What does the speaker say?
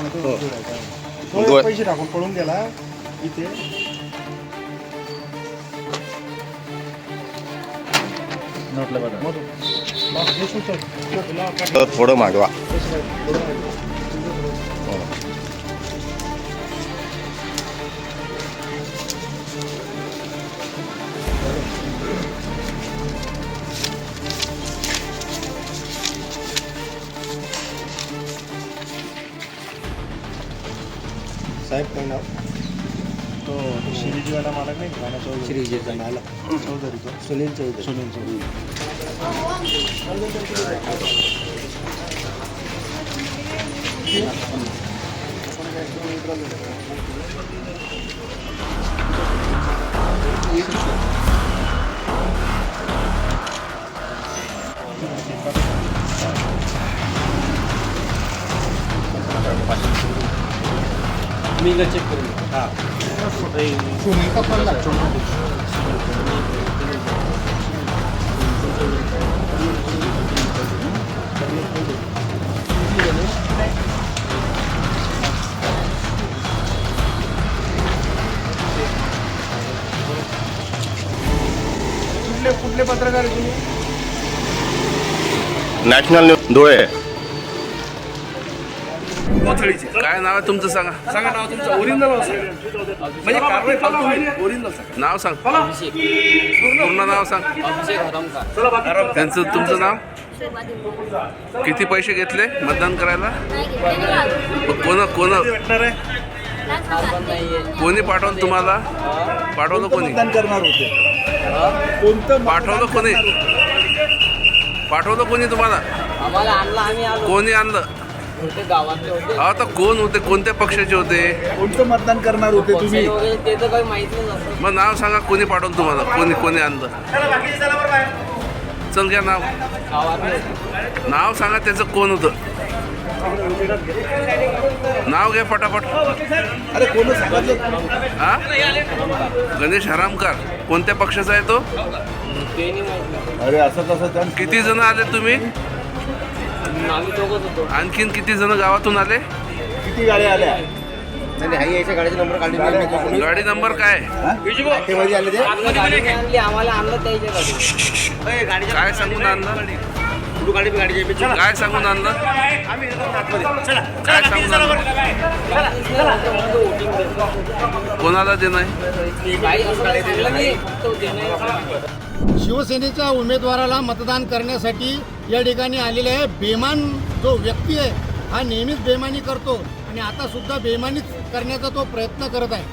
हो. तो गोळ- पैसे टाकून पळून गेला इथे नोटला बघा. मग हे तर थोडं मागवा साहेब काय नाव? तो शिरीजीवाला मालक नाही का? गाण्या चौधरी. श्रीजीचा नाला चौधरी तो. सुनील चौधरी. सुनील चौधरी. मी का चेक करून हा सुनील का पण लागतो कुठले कुठले पत्रकार आहे तुम्ही नॅशनल न्यूज धुळे काय नाव आहे तुमचं सांगा. सांगा नाव तुमचं. ओरिजिनल म्हणजे कारवाई फालतू ओरिजिनल सांगा. नाव सांग. पूर्ण नाव सांग. त्यांचं तुमचं नाव? किती पैसे घेतले मतदान करायला? कोण कोण? कोणी पाठवलं तुम्हाला? पाठवलं कोणी? करणार होते? पाठवलं कोणी? पाठवलं कोणी तुम्हाला? आम्हाला आणला आम्ही आलो. कोणी आणलं? होते गावातले होते. हा तर कोण होते? कोणत्या पक्षाचे होते? कोणतं मतदान करणार होते पक्षाचे वगैरे ते तर काही माहीत असं. मग नाव सांगा कोणी पाठवलं तुम्हाला? कोणी कोणी आणलं? चल घ्या नाव. गावातले होते. नाव सांगा त्याचं कोण होतं? नाव घ्या पटापट. अरे कोण सांगितलं? हा? गणेश हरामकर. कोणत्या पक्षाचा आहे तो? ते नाही माहीत नाही. अरे असं कसं किती जण आले तुम्ही? आम्ही दोघंच होतो. आणखीन किती जण गावातून आले? किती गाड्या आल्या? गाडी नंबर काय? आले ते. गाडी नाही आणली आम्हाला आणलं त्याच्या गाडी काय सांगून आणलं काय सांगून आणलं काय सांगून आणलं कोणाला देणं शिवसेनेच्या उमेदवाराला मतदान करण्यासाठी या ठिकाणी आलेले आहे. बेमान जो व्यक्ती आहे हा नेहमीच बेमानी करतो आणि आता सुद्धा बेमानीच करण्याचा तो प्रयत्न करत आहे.